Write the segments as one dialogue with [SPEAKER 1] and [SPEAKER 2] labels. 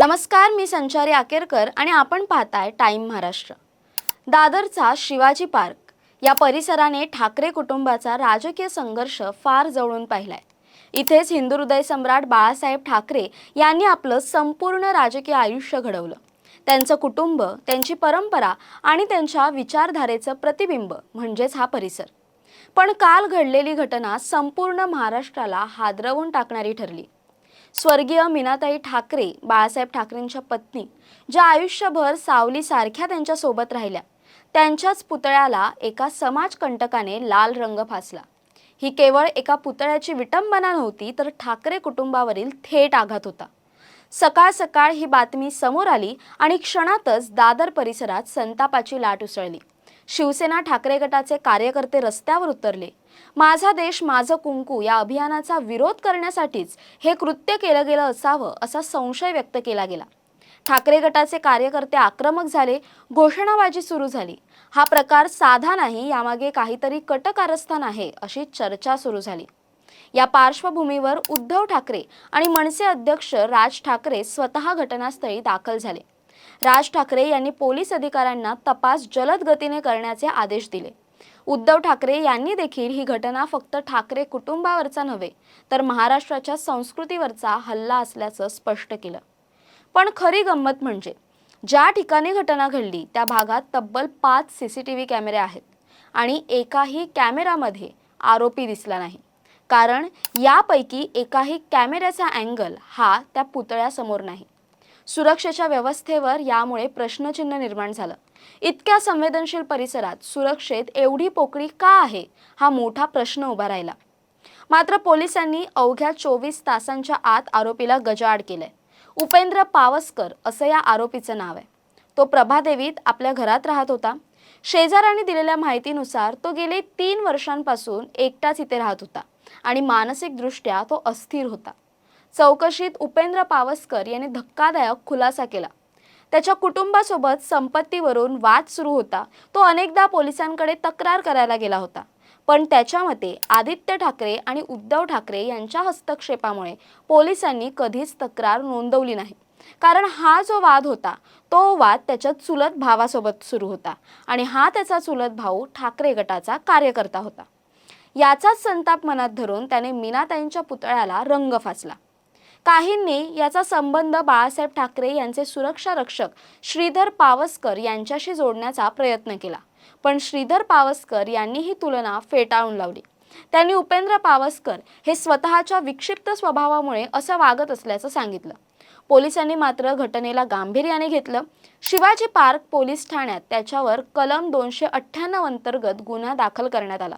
[SPEAKER 1] नमस्कार मी संचारी आकेरकर आणि आपण पाहताय टाईम महाराष्ट्र. दादरचा शिवाजी पार्क या परिसराने ठाकरे कुटुंबाचा राजकीय संघर्ष फार जवळून पाहिलाय. इथेच हिंदू हृदय सम्राट बाळासाहेब ठाकरे यांनी आपलं संपूर्ण राजकीय आयुष्य घडवलं. त्यांचं कुटुंब त्यांची परंपरा आणि त्यांच्या विचारधारेचं प्रतिबिंब म्हणजेच हा परिसर. पण काल घडलेली घटना संपूर्ण महाराष्ट्राला हादरवून टाकणारी ठरली. स्वर्गीय मीनाताई ठाकरे बाळासाहेब ठाकरेंच्या पत्नी ज्या आयुष्यभर सावलीसारख्या त्यांच्यासोबत राहिल्या. त्यांच्याच पुतळ्याला एका समाजकंटकाने लाल रंग फासला. ही केवळ एका पुतळ्याची विटंबना नव्हती तर ठाकरे कुटुंबावरील थेट आघात होता. सकाळ सकाळ ही बातमी समोर आली आणि क्षणातच दादर परिसरात संतापाची लाट उसळली. शिवसेना ठाकरे गटाचे कार्यकर्ते रस्त्यावर उतरले. माझा देश माझं कुंकू या अभियानाचा विरोध करण्यासाठीच हे कृत्य केलं गेलं असावं असा संशय व्यक्त केला गेला. ठाकरे गटाचे कार्यकर्ते आक्रमक झाले घोषणाबाजी सुरू झाली. हा प्रकार साधा नाही यामागे काहीतरी कटकारस्थान आहे अशी चर्चा सुरू झाली. या पार्श्वभूमीवर उद्धव ठाकरे आणि मनसे अध्यक्ष राज ठाकरे स्वतः घटनास्थळी दाखल झाले. राज ठाकरे यांनी पोलीस अधिकाऱ्यांना तपास जलद गतीने करण्याचे आदेश दिले. उद्धव ठाकरे यांनी देखील ही घटना फक्त ठाकरे कुटुंबावरचा नव्हे तर महाराष्ट्राच्या संस्कृतीवरचा हल्ला असल्याचं स्पष्ट केलं. पण खरी गंमत म्हणजे ज्या ठिकाणी घटना घडली त्या भागात तब्बल पाच सी सी टी व्ही कॅमेरे आहेत आणि एकाही कॅमेरामध्ये आरोपी दिसला नाही. कारण यापैकी एकाही कॅमेऱ्याचा अँगल हा त्या पुतळ्यासमोर नाही. सुरक्षेच्या व्यवस्थेवर यामुळे प्रश्नचिन्ह निर्माण झालं. इतक्या संवेदनशील परिसरात सुरक्षेत एवढी पोकळी का आहे? हा मोठा प्रश्न उभा राहिला. मात्र पोलिसांनी अवघ्या चोवीस तासांच्या आत आरोपीला गजाआड केलंय. उपेंद्र पावसकर असं या आरोपीचं नाव आहे. तो प्रभादेवीत आपल्या घरात राहत होता. शेजाऱ्यांनी दिलेल्या माहितीनुसार तो गेले तीन वर्षांपासून एकटाच इथे राहत होता आणि मानसिकदृष्ट्या तो अस्थिर होता. चौकशीत उपेंद्र पावसकर यांनी धक्कादायक खुलासा केला. त्याच्या कुटुंबासोबत संपत्तीवरून वाद सुरू होता. तो अनेकदा पोलिसांकडे तक्रार करायला गेला होता. पण त्याच्या मते आदित्य ठाकरे आणि उद्धव ठाकरे यांच्या हस्तक्षेपामुळे पोलिसांनी कधीच तक्रार नोंदवली नाही. कारण हा जो वाद होता तो वाद त्याच्या चुलत भावासोबत सुरू होता आणि हा त्याचा चुलत भाऊ ठाकरे गटाचा कार्यकर्ता होता. याचाच संताप मनात धरून त्याने मीनाताईंच्या पुतळ्याला रंग फासला. काहींनी याचा संबंध बाळासाहेब ठाकरे यांचे सुरक्षा रक्षक श्रीधर पावसकर यांच्याशी जोडण्याचा प्रयत्न केला. पण श्रीधर पावसकर यांनी ही तुलना फेटाळून लावली. त्यांनी उपेंद्र पावसकर हे स्वतःच्या विक्षिप्त स्वभावामुळे असं वागत असल्याचं सांगितलं. पोलिसांनी मात्र घटनेला गांभीर्याने घेतलं. शिवाजी पार्क पोलीस ठाण्यात त्याच्यावर कलम दोनशे अठ्ठ्याण्णव अंतर्गत गुन्हा दाखल करण्यात आला.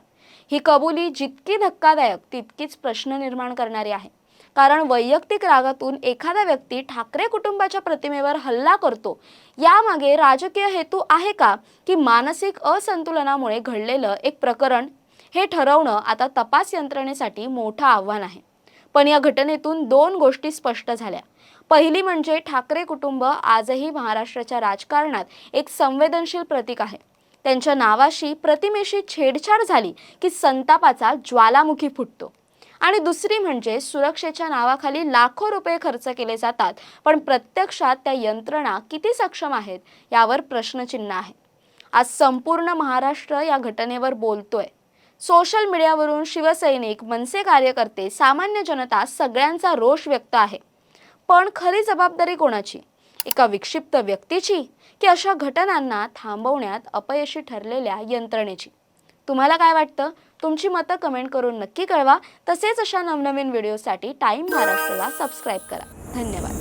[SPEAKER 1] ही कबुली जितकी धक्कादायक तितकीच प्रश्न निर्माण करणारी आहे. कारण वैयक्तिक रागातून एखादा व्यक्ती ठाकरे कुटुंबाच्या प्रतिमेवर हल्ला करतो. यामागे राजकीय हेतू आहे का? की मानसिक असंतुलनामुळे घडलेलं एक प्रकरण हे ठरवणं आता तपास यंत्रणेसाठी मोठं आव्हान आहे. पण या घटनेतून दोन गोष्टी स्पष्ट झाल्या. पहिली म्हणजे ठाकरे कुटुंब आजही महाराष्ट्राच्या राजकारणात एक संवेदनशील प्रतीक आहे. त्यांच्या नावाशी प्रतिमेशी छेडछाड झाली की संतापाचा ज्वालामुखी फुटतो. आणि दुसरी म्हणजे सुरक्षेच्या नावाखाली लाखो रुपये खर्च केले जातात. पण प्रत्यक्षात त्या यंत्रणा किती सक्षम आहेत यावर प्रश्नचिन्ह आहे. आज संपूर्ण महाराष्ट्र या घटनेवर बोलतोय. सोशल मीडियावरून शिवसैनिक मनसे कार्यकर्ते सामान्य जनता सगळ्यांचा रोष व्यक्त आहे. पण खरी जबाबदारी कोणाची? एका विक्षिप्त व्यक्तीची की अशा घटनांना थांबवण्यात अपयशी ठरलेल्या यंत्रणेची? तुम्हाला काय वाटतं? तुमची मतं कमेंट करून नक्की कळवा. तसेच अशा नवनवीन व्हिडिओसाठी टाईम महाराष्ट्राला सबस्क्राईब करा. धन्यवाद.